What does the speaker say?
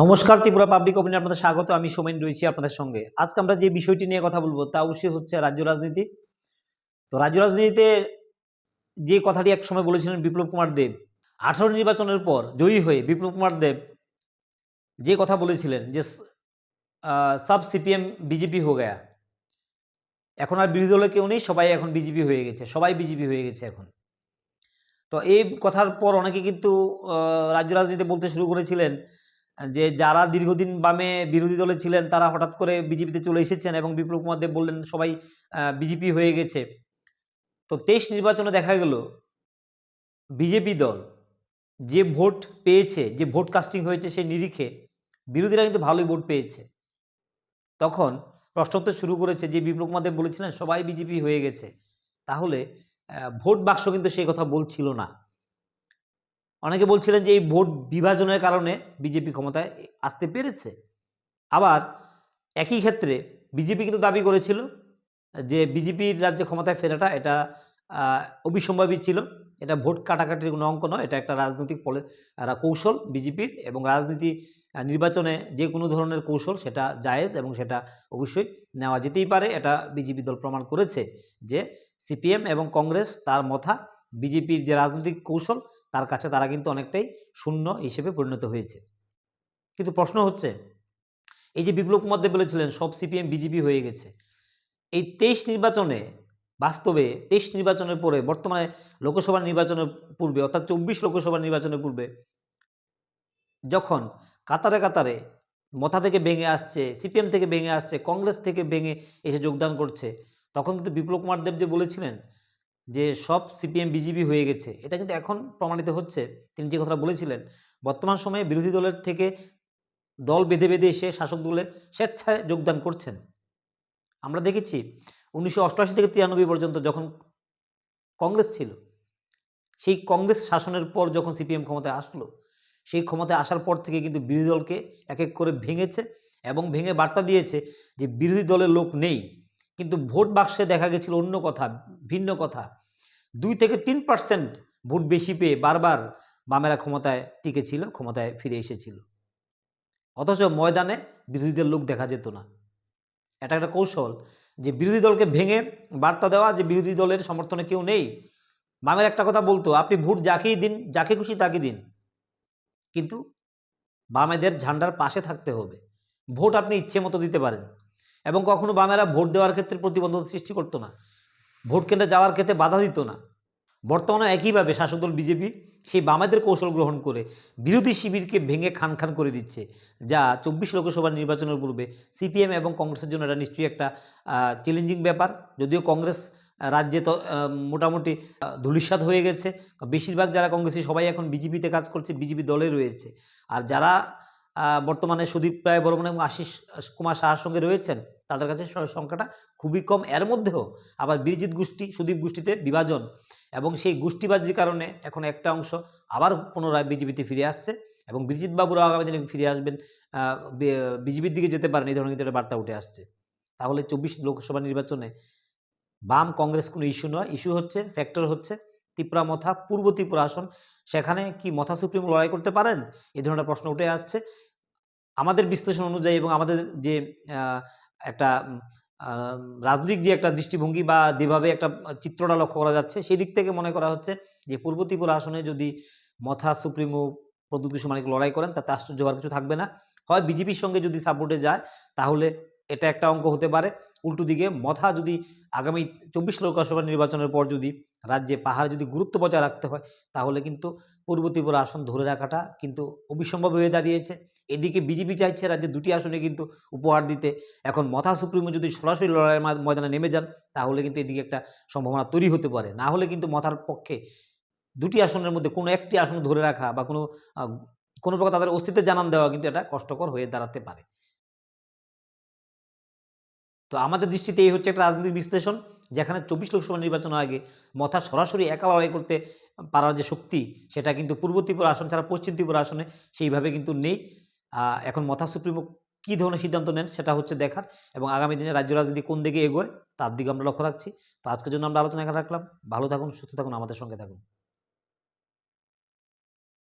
নমস্কার, Tripura public opinion আপনাদের স্বাগত। আমি সোমেন রয়েছি আপনাদের সঙ্গে। আজকে আমরা যে বিষয়টি নিয়ে কথা বলব তা অবশ্যই হচ্ছে রাজ্য রাজনীতি। তো রাজ্য রাজনীতিতে যে কথাটি এক সময় বলেছিলেন বিপ্লব কুমার দেব, আঠারো নির্বাচনের পর জয়ী হয়ে বিপ্লব কুমার দেব যে কথা বলেছিলেন যে সাব সিপিএম বিজেপি হয়ে গেয়া। এখন আর বিরোধী দলে কেউ নেই, সবাই এখন বিজেপি হয়ে গেছে, সবাই বিজেপি হয়ে গেছে এখন। তো এই কথার পর অনেকে কিন্তু রাজ্য রাজনীতি বলতে শুরু করেছিলেন যে যারা দীর্ঘদিন বামে বিরোধী দলে ছিলেন, তারা হঠাৎ করে বিজেপিতে চলে এসেছেন এবং বিপ্লব কুমার দেব বললেন, সবাই বিজেপি হয়ে গেছে। তো তেইশ নির্বাচনে দেখা গেল, বিজেপি দল যে ভোট পেয়েছে, যে ভোট কাস্টিং হয়েছে সেই নিরিখে, বিরোধীরা কিন্তু ভালোই ভোট পেয়েছে। তখন প্রশ্ন উত্তর শুরু করেছে যে, বিপ্লব কুমার দেব বলেছিলেন, সবাই বিজেপি হয়ে গেছে। তাহলে ভোট বাক্স কিন্তু সেই কথা বলছিল না। অনেকে বলছিলেন যে এই ভোট বিভাজনের কারণে বিজেপি ক্ষমতায় আসতে পেরেছে। আবার একই ক্ষেত্রে বিজেপি কিন্তু দাবি করেছিল যে বিজেপির রাজ্যে ক্ষমতায় ফেরাটা এটা অবিসম্ভাবী ছিল। এটা ভোট কাটাকাটির কোনো অঙ্ক নয়, এটা একটা রাজনৈতিক কৌশল বিজেপির এবং রাজনীতি নির্বাচনে যে কোনো ধরনের কৌশল সেটা জায়েজ এবং সেটা অবশ্যই নেওয়া যেতেই পারে। এটা বিজেপি দল প্রমাণ করেছে যে সিপিএম এবং কংগ্রেস তার মথা বিজেপির যে রাজনৈতিক কৌশল তার কাছে তারা কিন্তু অনেকটাই শূন্য হিসেবে পরিণত হয়েছে। কিন্তু প্রশ্ন হচ্ছে, এই যে বিপ্লব কুমার দেব বলেছিলেন, সব সিপিএম, বিজেপি হয়ে গেছে। এই তেইশ নির্বাচনে, বাস্তবে তেইশ নির্বাচনের পরে, বর্তমানে লোকসভা নির্বাচনের পূর্বে, অর্থাৎ চব্বিশ লোকসভা নির্বাচনের পূর্বে, যখন কাতারে কাতারে মথা থেকে ভেঙে আসছে, সিপিএম থেকে ভেঙে আসছে, কংগ্রেস থেকে ভেঙে এসে যোগদান করছে, তখন কিন্তু বিপ্লব কুমার দেব যে বলেছিলেন যে সব সিপিএম বিজেপি হয়ে গেছে, এটা কিন্তু এখন প্রমাণিত হচ্ছে। তিনি যে কথাটা বলেছিলেন, বর্তমান সময়ে বিরোধী দলের থেকে দল বেঁধে বেঁধে এসে শাসক দলে স্বেচ্ছায় যোগদান করছেন। আমরা দেখেছি উনিশশো অষ্টআশি থেকে তিরানব্বই পর্যন্ত যখন কংগ্রেস ছিল, সেই কংগ্রেস শাসনের পর যখন সিপিএম ক্ষমতায় আসলো, সেই ক্ষমতায় আসার পর থেকে কিন্তু বিরোধী দলকে এক এক করে ভেঙেছে এবং ভেঙে বার্তা দিয়েছে যে বিরোধী দলের লোক নেই। কিন্তু ভোট বাক্সে দেখা গেছিল অন্য কথা, ভিন্ন কথা। দুই থেকে তিন পার্সেন্ট ভোট বেশি পেয়ে বারবার বামেরা ক্ষমতায় টিকেছিল, ক্ষমতায় ফিরে এসেছিল। অথচ ময়দানে বিরোধীদের লোক দেখা যেত না। এটা একটা কৌশল যে বিরোধী দলকে ভেঙে বার্তা দেওয়া, যে বিরোধী দলের সমর্থনে কেউ নেই। বামের একটা কথা বলতো, আপনি ভোট যাকেই দিন, যাকে খুশি তাকে দিন। কিন্তু বামেদের ঝান্ডার পাশে থাকতে হবে। ভোট আপনি ইচ্ছে মতো দিতে পারেন। এবং কখনো বামেরা ভোট দেওয়ার ক্ষেত্রে প্রতিবন্ধকতা সৃষ্টি করতো না। ভোট কেন্দ্রে যাওয়ার ক্ষেত্রে বাধা দিত না। বর্তমানে একইভাবে শাসক দল বিজেপি সেই বামেদের কৌশল গ্রহণ করে বিরোধী শিবিরকে ভেঙে খান খান করে দিচ্ছে, যা চব্বিশ লোকসভা নির্বাচনের পূর্বে সিপিএম এবং কংগ্রেসের জন্য এটা নিশ্চয়ই একটা চ্যালেঞ্জিং ব্যাপার। যদিও কংগ্রেস রাজ্যে তো মোটামুটি ধূলিসাৎ হয়ে গেছে। বেশিরভাগ যারা কংগ্রেসি সবাই এখন বিজেপিতে কাজ করছে, বিজেপি দলে রয়েছে। আর যারা বর্তমানে সুদীপ রায় বর্মন এবং আশিস, কুমার সাহার সঙ্গে রয়েছেন। তাদের কাছে সংখ্যাটা খুবই কম। এর মধ্যেও আবার বীরজিৎ গোষ্ঠী, সুদীপ গোষ্ঠীতে বিভাজন এবং সেই গোষ্ঠীবাজির কারণে এখন একটা অংশ আবার পুনরায় বিজেপিতে ফিরে আসছে এবং বীরজিৎ বাবুরা আগামী দিনে ফিরে আসবেন। বিজেপির দিকে যেতে পারেন, এই ধরনের কিন্তু বার্তা উঠে আসছে। তাহলে চব্বিশ লোকসভা নির্বাচনে বাম কংগ্রেস কোনো ইস্যু নয়। ইস্যু হচ্ছে, ফ্যাক্টর হচ্ছে ত্রিপুরা মথা, পূর্ব ত্রিপুরা আসন। সেখানে কি মথা সুপ্রিম লড়াই করতে পারেন? এই ধরনের প্রশ্ন উঠে আসছে। আমাদের বিশ্লেষণ অনুযায়ী এবং আমাদের যে একটা রাজনৈতিক যে একটা দৃষ্টিভঙ্গি বা যেভাবে একটা চিত্রটা লক্ষ্য করা যাচ্ছে, সেই দিক থেকে মনে করা হচ্ছে যে, পূর্ব ত্রিপুরা আসনে যদি মথা সুপ্রিমো প্রদ্যুৎ মানিক লড়াই করেন, তাতে আশ্চর্য হওয়ার কিছু থাকবে না। হয় বিজেপির সঙ্গে যদি সাপোর্টে যায়, তাহলে এটা একটা অঙ্ক হতে পারে। উল্টো দিকে মথা যদি আগামী চব্বিশ লোকসভা নির্বাচনের পর যদি রাজ্যে পাহাড়ে যদি গুরুত্ব বজায় রাখতে হয়, তাহলে কিন্তু পূর্ব ত্রিপুরা আসন ধরে রাখাটা কিন্তু অবিসম্ভব হয়ে দাঁড়িয়েছে। এদিকে বিজেপি চাইছে রাজ্যে দুটি আসনে কিন্তু উপহার দিতে। এখন মথা সুপ্রিমো যদি সরাসরি লড়াইয়ের ময়দানে নেমে যান, তাহলে কিন্তু এদিকে একটা সম্ভাবনা তৈরি হতে পারে। না হলে কিন্তু মথার পক্ষে দুটি আসনের মধ্যে কোনো একটি আসন ধরে রাখা বা কোনো কোনো প্রকার তাদের অস্তিত্বের জানান দেওয়া কিন্তু এটা কষ্টকর হয়ে দাঁড়াতে পারে। তো আমাদের দৃষ্টিতে এই হচ্ছে একটা রাজনৈতিক বিশ্লেষণ, যেখানে চব্বিশ লোকসভা নির্বাচনের আগে মথা সরাসরি একা লড়াই করতে পারার যে শক্তি, সেটা কিন্তু পূর্ব ত্রিপুরা আসন ছাড়া পশ্চিম ত্রিপুরা আসনে সেইভাবে কিন্তু নেই। এখন মথা সুপ্রিমো কী ধরনের সিদ্ধান্ত নেন সেটা হচ্ছে দেখার এবং আগামী দিনে রাজ্য রাজনীতি কোন দিকে এগোয় তার দিকে আমরা লক্ষ্য রাখছি। তো আজকের জন্য আমরা আলোচনা রাখলাম। ভালো থাকুন, সুস্থ থাকুন, আমাদের সঙ্গে থাকুন।